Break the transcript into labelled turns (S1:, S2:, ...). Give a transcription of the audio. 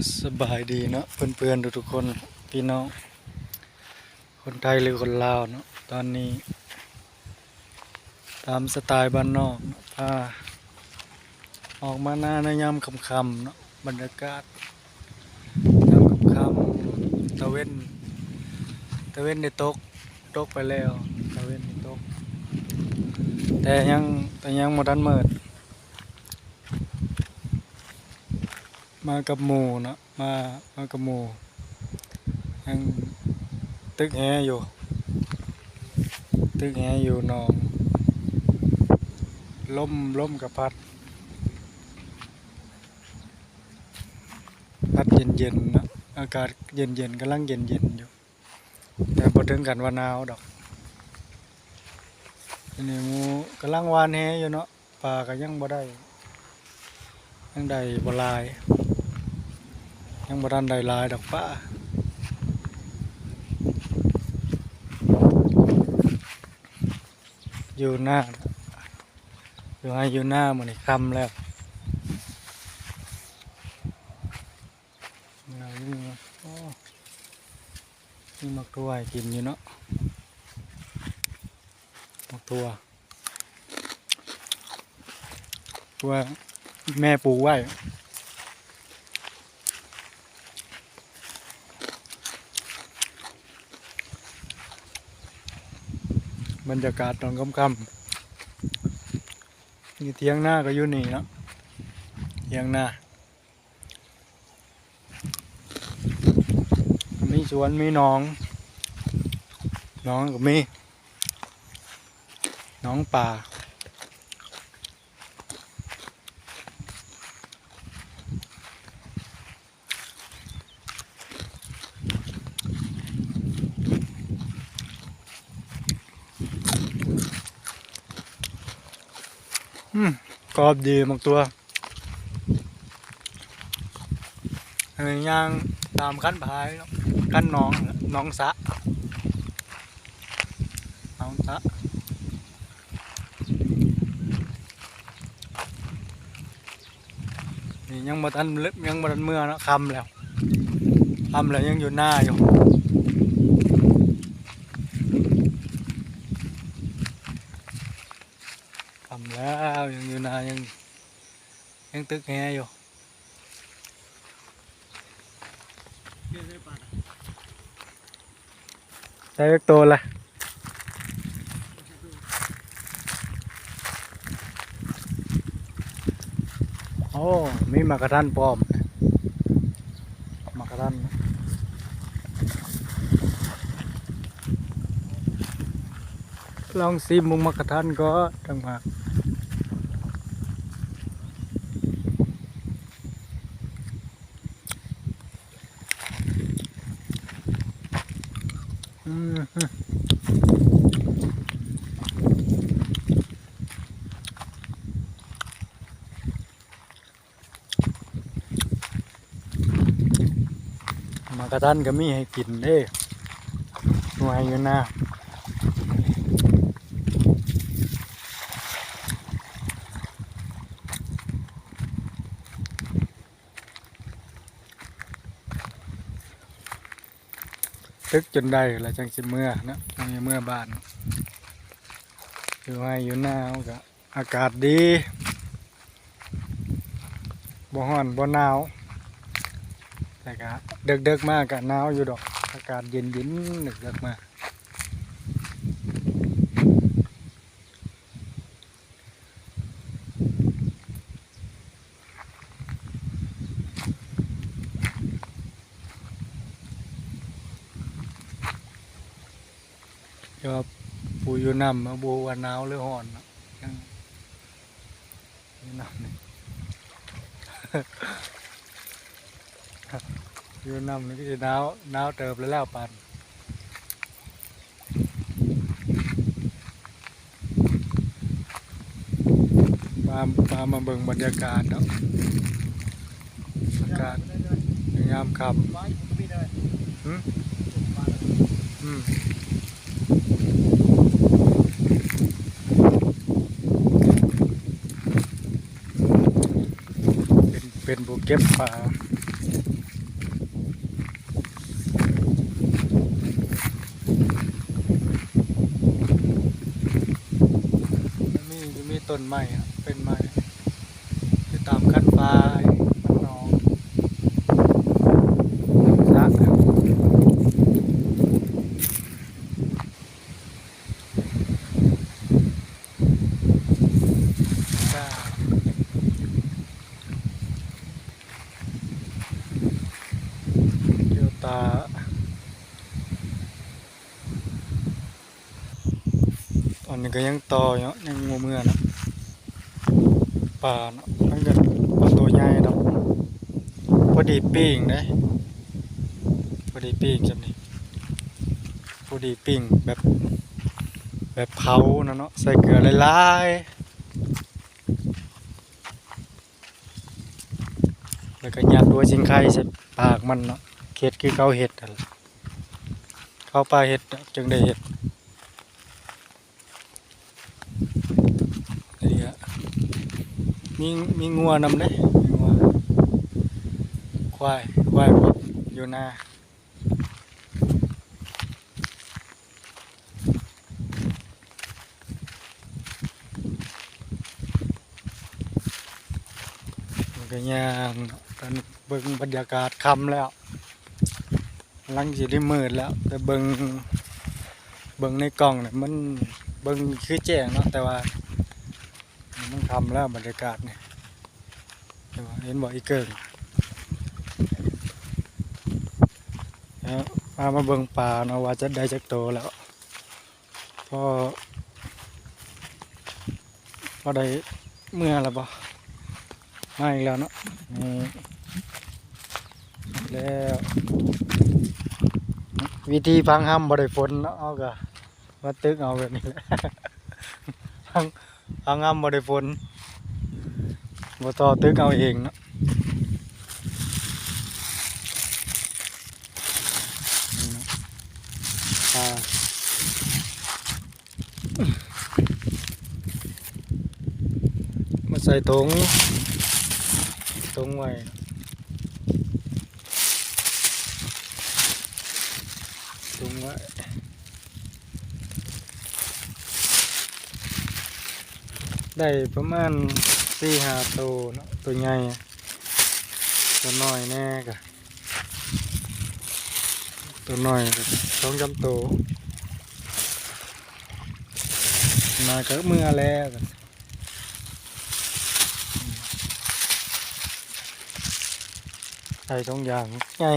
S1: สบายดีเนาะเพื่อนๆทุกๆคนพี่น้อง คนไทยหรือคนลาวเนาะตอนนี้ ตามสไตล์บ้านนอกเนาะพาออกมาหน้าในยามค่ำๆเนาะบรรยากาศยามค่ำๆตะเวนตะเวนได้ตกตกไปแล้วตะเวนได้ตกแต่ยังแต่ยังบ่ทันเมืด มากับหมู่เนาะมามากับหมู่ยังตึกแหอยู่ ตึกแหอยู่นองลมลมกับพัด พัดเย็นเย็นนะอากาศเย็นเย็นกำลังเย็นเย็นอยู่ แต่พอถึงกันว่าหนาวดอกทีนี้มูกำลังวานแหอยู่เนาะปลาก็ยังบ่ได้ยังได้บ่ลาย ยังบ่ทันได้ลายดอกป้าอยู่หน้าอยู่ให้อยู่หน้าเหมือนคำแล้วนี่มานี่มักทัวให้กินอยู่เนาะมักทัวทั่วแม่ปูไว้ บรรยากาศตอนค่ำๆนี่เทียงหน้าก็อยู่นี่เนาะเทียงหน้ามีสวนมีหนองหนองก็มีหนองป่า อืมกรอบดีบางตัวอยย่างตามขั้นพายขั้นน้องน้องสะน้องสะนี่ยังบ่ทันลึกยังบ่ทันเมื่อนะคำแล้วคำแล้วยังอยู่หน้าอยู่คำแล้ว ยังอยู่น้ายังยังตึกแฮอยู่ใช้เล็กโตวละโอ้มีมากระทันปลอมมากระทันลองซิมมุงมากระทันก็จังมาอื มากระทันก็มีให้กินเด้หน่วยอยู่นะ ตึกจนได้แล้วจังสิเมื่อนะมีเมื่อบ้าน อยู่ให้อยู่หน้ามันก็อากาศดีบ่ร้อนบ่หนาว แต่ก็เดึกเดึกๆมากก็หนาวอยู่ดอก อากาศเย็นเย็นๆดึกเดึกๆมาก เดี๋ยวปูอยู่น้ำมาบูว่าหนาวหรือร้อนเนาะยังอยู่น้ำนี่อยู่น้ำนี่ก็จะหนาวหนาวเติบแล้วแล้วปันมามามาเบิ่งบรรยากาศเนาะอากาศยามค่ำหืมอืม เป็นเป็นบุเก็บปลาต้นใหม่เป็นไม้จะตามขั้นไป อนนี้ก็ยังต่อเนาะยังงูเมื่อนะปลาเนาะมันก็ปลาตัวใหญ่ดอกพอดีปิ้งเด้พอดีปิ้งจังนี่พอดีปิ้งแบบแบบเผานะเนาะใส่เกลือหลายๆแล้วก็ยัดตัวชิงไข่ใส่ปากมันเนาะเค็ดคือเขาเห็ดเขาปลาเห็ดจึงได้เห็ด นี่ฮะ มีมีงัวนำเด้มีงัวควายควายพดอยู่นาก็ย่างตอนเบิ่งบรรยากาศคำแล้วกำลังสิได้มืดแล้ว แต่เบิ่งเบิ่งในกล้องเนี่ยมันเบิ่งคือแจ้งเนาะแต่ว่า มันทำแล้วบรรยากาศเนี่ยเห็นบ่อีเกิงมามาเบิงป่าเนาะว่าจะได้จักโตแล้วพอพอได้เมื่อแล้วบ่มาอีกแล้วเนาะนี่แล้ววิธีพังห้ำบ่ได้ฝนเนาะเอาก็มาตึกเอาแบบนี้แหละพัง เอางำบ่ได้ฝนบ่ต่อตึกเอาเองเนาะมาใส่ถุงถุงไว้ถุงไว้ ได้ประมาณสี่ห้าตัวเนาะตัวใหญ่ตัวน้อยแน่กะตัวน้อยสองจำตัวมาก็เมื่อแล้วกันใส่ทงอย่างใหญ่